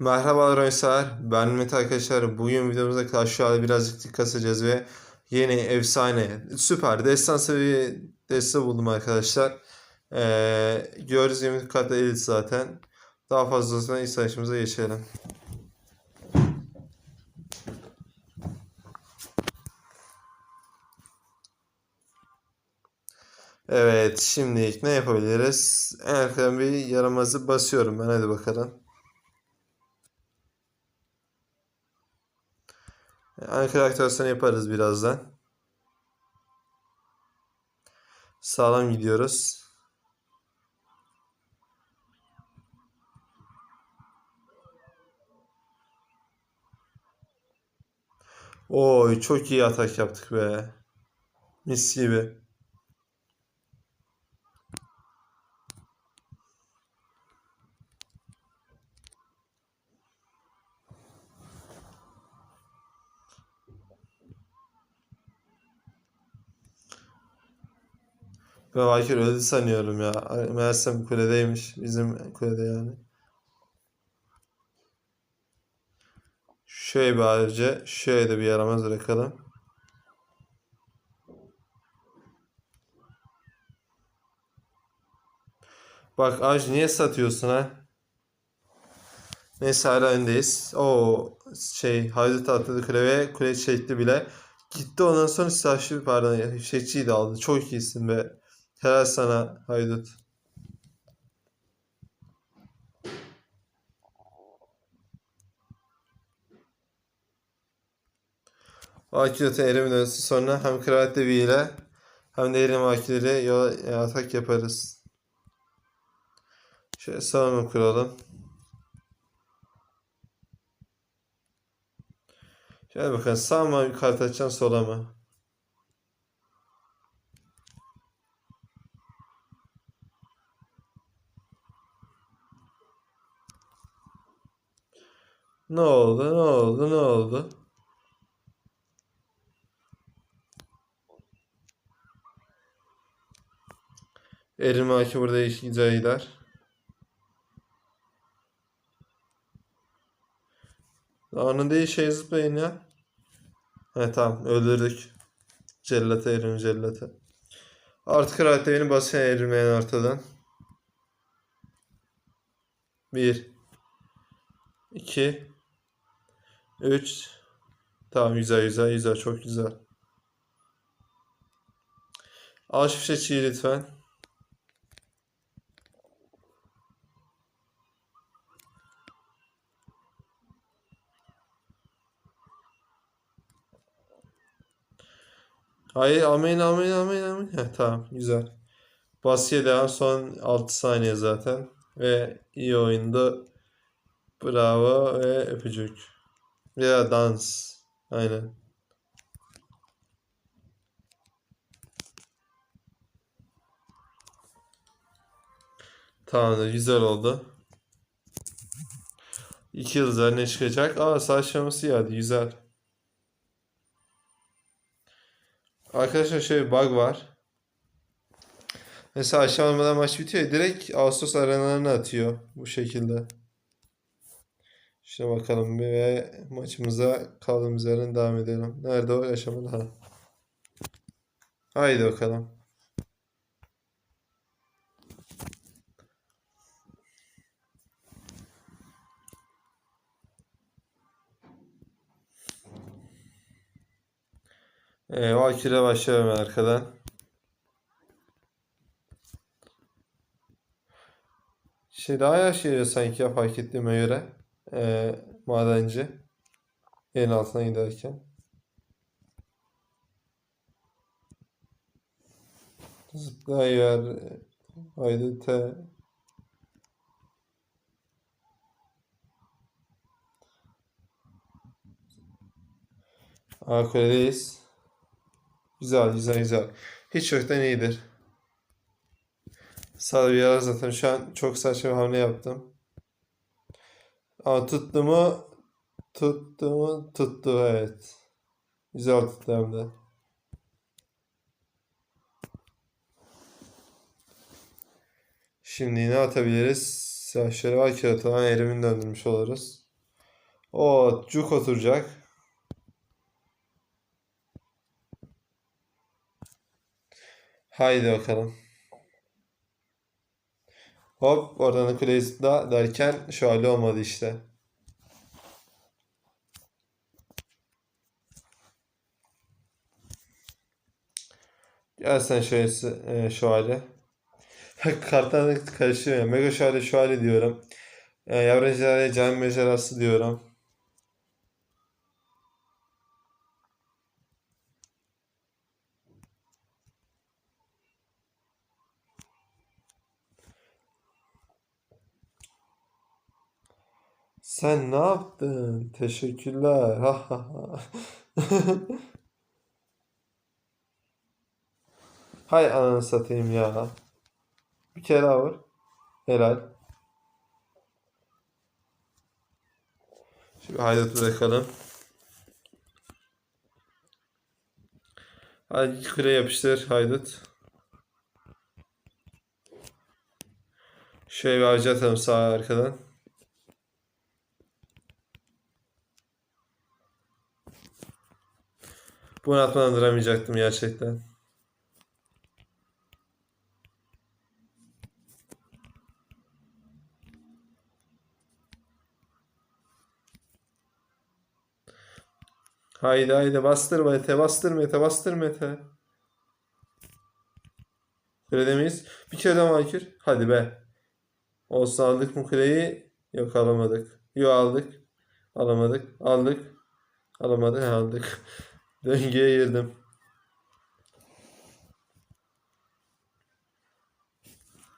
Merhabalar oyuncular. Ben Mehmet arkadaşlar. Bugün videomuzda Royale birazcık dikkat edeceğiz ve yeni efsane süper destan seviye deste buldum arkadaşlar. Ee, gördüğünüz gibi kartla elit zaten. Daha fazlasına ilk sayışımıza geçelim. Evet, şimdi ne yapabiliriz? En arkadan bir yaramazı basıyorum ben. Hadi bakalım. Ankara aktivasyonu yaparız birazdan. Sağlam gidiyoruz. Oy çok iyi atak yaptık be. Mis gibi. Valkyrie öldü sanıyorum ya. Meğersem kuledeymiş. Bizim kulede yani. Şöyle bir ayrıca şöyle de bir yaramaz bırakalım. Bak Aj niye satıyorsun ha? Neyse hala öndeyiz. O şey Haydut atladı kuleye. Kule çekti bile. Gitti ondan sonra Saşlı pardon de aldı. Çok iyisin be. Helal sana Haydut. Akilot'un erimin dönüşü sonra hem Devi ile hem de erim Akil'e yola atak yaparız. Şöyle savunma kuralım. Şöyle bakın sağ mı kart açacağım sola mı? Ne oldu? Ne oldu? Ne oldu? Erim Aki burada iş güzel gider. Anında iyi şey zıplayın ya. He tamam öldürdük. Cellatı erim cellatı. Artık karakterini basıyor erilmeyen ortadan. Bir. iki, Üç. Tamam güzel güzel güzel çok güzel. Al fişeçiyi lütfen. Hayır amin amin amin amin. Heh, tamam güzel. Baskıya devam son 6 saniye zaten. Ve iyi oyundu. Bravo ve öpücük. Ya dans. Aynen. Tamamdır güzel oldu. İki yıldızlar ne çıkacak? Aa saç şaması geldi güzel. Arkadaşlar şöyle bir bug var. Mesela aşağı maç bitiyor. Direkt Ağustos arenalarına atıyor. Bu şekilde. Şuna bakalım bir ve maçımıza kaldığımız yerden devam edelim. Nerede o aşamalı? Ha. Haydi bakalım. Ee, Valkyrie başlıyorum arkadan. Şey daha yaşıyor sanki ya fark ettiğime göre. Ee, madenci. Yerin altına giderken. Zıplayıver. Haydi te. Aa kuledeyiz. Güzel güzel güzel. Hiç yoktan iyidir. Sağ bir ara zaten şu an çok saçma bir hamle yaptım. Ama tuttu mu? Tuttu mu? Tuttu evet. Güzel tuttu hem de. Şimdi ne atabiliriz? Ya şöyle var ki atılan erimini döndürmüş oluruz. O cuk oturacak. Haydi bakalım. Hop oradan kuleyi zıpla derken şöyle olmadı işte. Gel sen şöyle e, şöyle. Kartlar karışıyor ya. Mega şöyle şöyle diyorum. E, yavru ejderhaya can mecerası diyorum. Sen ne yaptın? Teşekkürler. Ha ha ha. Hay ananı satayım ya. Bir kere daha vur. Helal. Şimdi haydut bırakalım. Hadi kule yapıştır haydut. Şöyle bir avcı atalım sağ arkadan. Bunu atmadan duramayacaktım gerçekten. Haydi haydi bastır Mete, bastır Mete, bastır Mete. Kulede miyiz? Bir kere daha Makir. Hadi be. Olsun aldık mı kuleyi? Yok alamadık. Yok aldık. Alamadık. Aldık. Alamadık. Aldık. Döngüye girdim.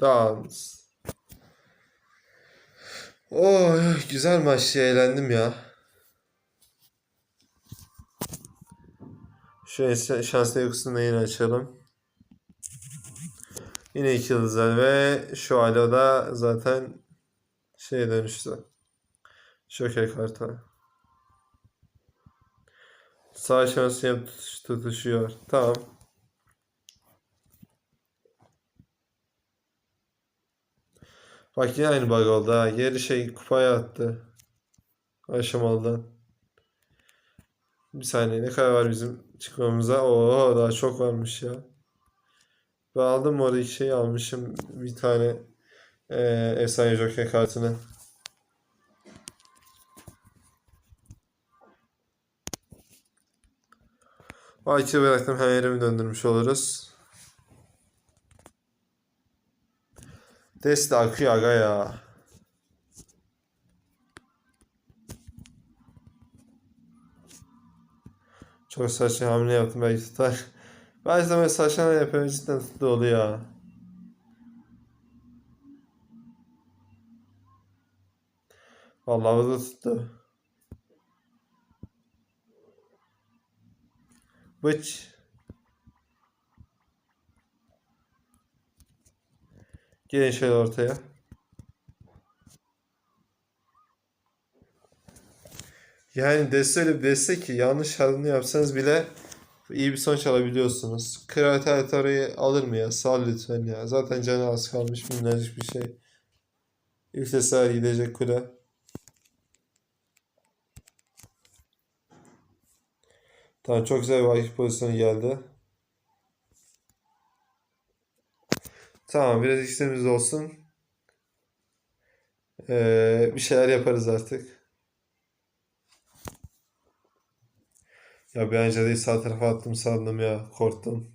Dans. Oh, güzel maçtı. Eğlendim ya. Şöyle şanslı uykusunu yine açalım. Yine iki yıldızlar ve şu alo da zaten şeye dönüştü. Joker kartı. Sağ şansı yap tutuş, tutuşuyor. Tamam. Bak yine aynı bug oldu ha. Geri şey kupaya attı. Aşamalıdan. Bir saniye ne kadar var bizim çıkmamıza? Oo daha çok varmış ya. Ben aldım orada iki şey almışım. Bir tane e, efsane joker kartını. White'ı bıraktım. Her yerimi döndürmüş oluruz. Dest de akıyor aga ya. Çok saçma hamle yaptım belki tutar. De böyle saçma hamle yapıyorum cidden tuttu oluyor ya. Vallahi bu da tuttu. Bıç. Gelin şöyle ortaya. Yani deste öyle bir deste ki yanlış hamle yapsanız bile iyi bir sonuç alabiliyorsunuz. Kıraat orayı alır mı ya? Sal lütfen ya. Zaten canı az kalmış minnacık bir şey. İlk sefer gidecek kule. Tamam çok güzel bir vakit pozisyonu geldi. Tamam biraz işlerimiz olsun. Ee, bir şeyler yaparız artık. Ya bir önce değil sağ tarafa attım sandım ya. Korktum.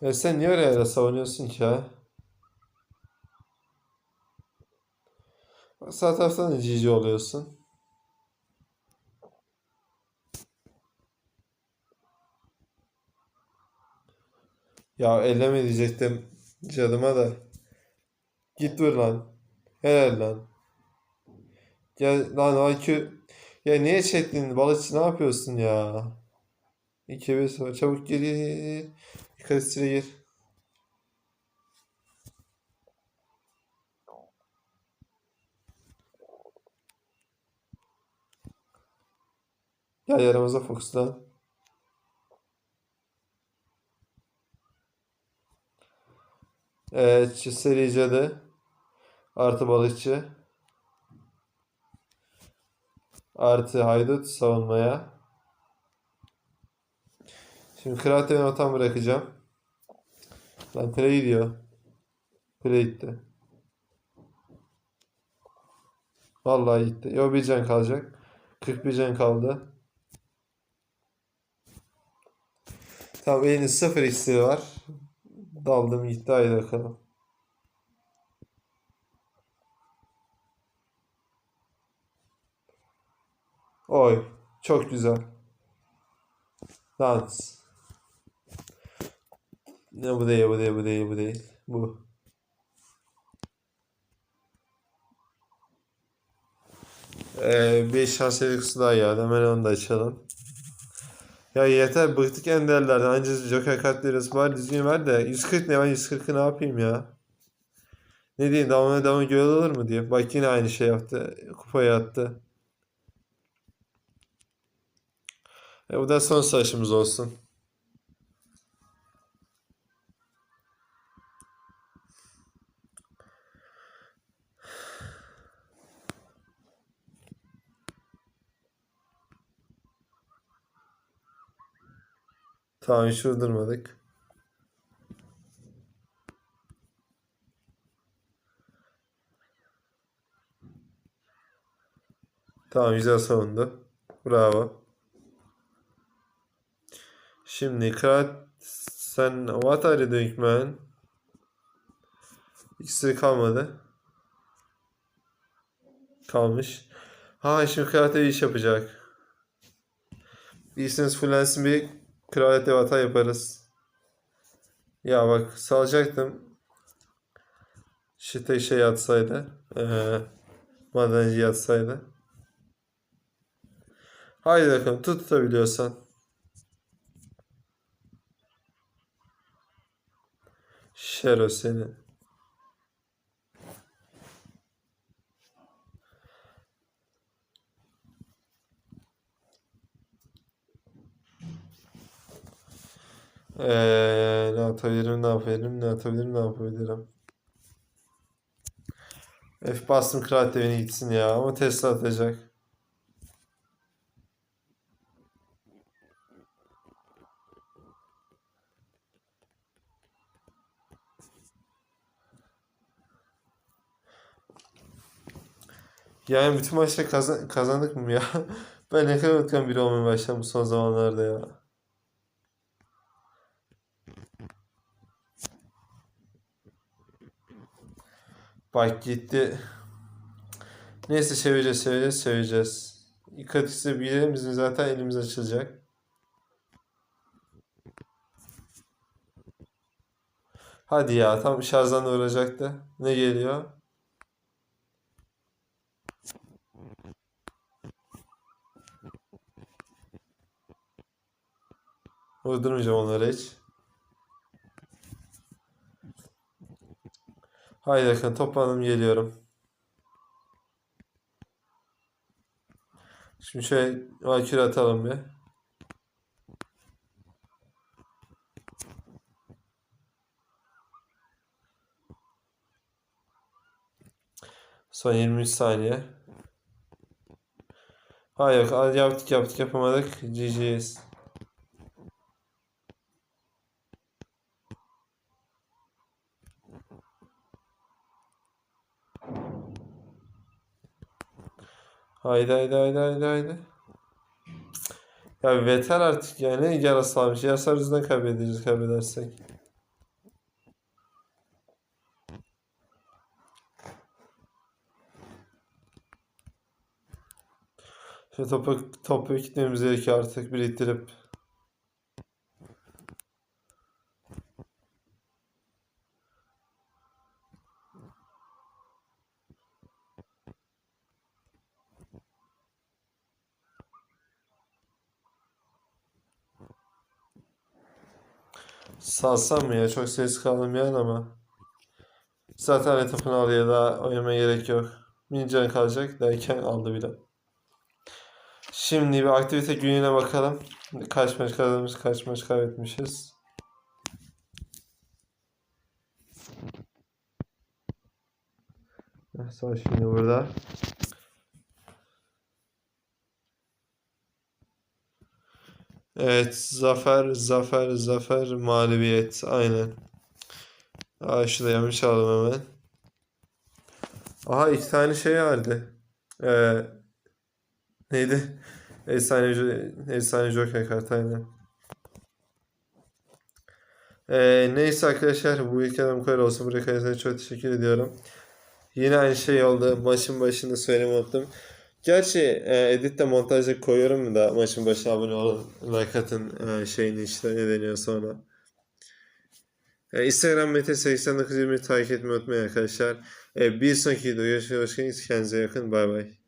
Ya sen niye oraya savunuyorsun ki ya? Sağ taraftan da oluyorsun. Ya elleme diyecektim cadıma da. Git dur lan. Helal lan. Ya lan IQ. Ya niye çektin? Balıkçı ne yapıyorsun ya? 2 1 0 çabuk gir. Kalesine gir. Gel yanımıza fokuslan. Evet, ç- seri cadı. Artı balıkçı. Artı haydut savunmaya. Şimdi TV'ni ortam bırakacağım. Lan kule gidiyor. Kule gitti. Vallahi gitti. Yo bir can kalacak. 41 can kaldı. Tamam elinde sıfır iksiri var. Daldım gitti haydi bakalım. Oy. Çok güzel. Dans. Ne bu değil bu değil bu değil bu değil. Bu. Ee, bir şans edikusu daha geldi. Hemen onu da açalım. Ya yeter bıktık enderlerden. Anca Joker kartlarımız var düzgün ver de 140 ne ben 140'ı ne yapayım ya? Ne diyeyim devamına devam göl olur mu diye. Bak yine aynı şey yaptı. Kupaya attı. E, bu da son savaşımız olsun. Tamam hiç vurdurmadık. Tamam güzel savundu. Bravo. Şimdi Krat sen doing man? İkisi kalmadı. Kalmış. Ha şimdi Krat'e iş yapacak. Bilsiniz fullensin bir kraliyete hata yaparız. Ya bak salacaktım. Şite şey yatsaydı. Ee, madenci yatsaydı. Haydi bakalım tut tutabiliyorsan. Şero seni. Ee, ne atabilirim, ne yapabilirim, ne atabilirim, ne yapabilirim. F bastım kral devine gitsin ya ama Tesla atacak. Yani bütün maçları kazan kazandık mı ya? Ben ne kadar unutkan biri olmaya başladım son zamanlarda ya. Bak gitti. Neyse seveceğiz, seveceğiz, seveceğiz. İkatisi bir bizim zaten elimiz açılacak. Hadi ya tam şarjdan da vuracaktı. Ne geliyor? Vurdurmayacağım onları hiç. Haydi bakın toplandım geliyorum. Şimdi şöyle valküre atalım bir. Son 23 saniye. Hayır yok yaptık yaptık yapamadık. GG's. Haydi haydi haydi haydi haydi. Ya yeter artık yani yarası almış. Yarasa yüzünden kaybedeceğiz kaybedersek. Şu topu, topu gitmemiz gerekiyor artık biriktirip. Salsam mı ya? Çok ses kalmayan ama. Zaten etapını oraya da oynamaya gerek yok. Minican kalacak derken aldı bile. Şimdi bir aktivite gününe bakalım. Kaç maç kazanmış, kaç maç kaybetmişiz. Savaş şimdi burada. Evet. Zafer, zafer, zafer, mağlubiyet. Aynen. Aa, şurada yanlış aldım hemen. Aha iki tane şey vardı. Ee, neydi? Efsane, Efsane Joker kartı aynen. Ee, neyse arkadaşlar bu videodan bu kadar olsun. Buraya kadar çok teşekkür ediyorum. Yine aynı şey oldu. Maçın başında söylemeyi unuttum. Gerçi e, editte montajda koyuyorum da maçın başına abone olun. Like atın e, şeyini işte ne deniyor sonra. E, Instagram Mete8920 takip etmeyi unutmayın arkadaşlar. E, bir sonraki videoda görüşmek üzere. Kendinize iyi bakın. Bay bay.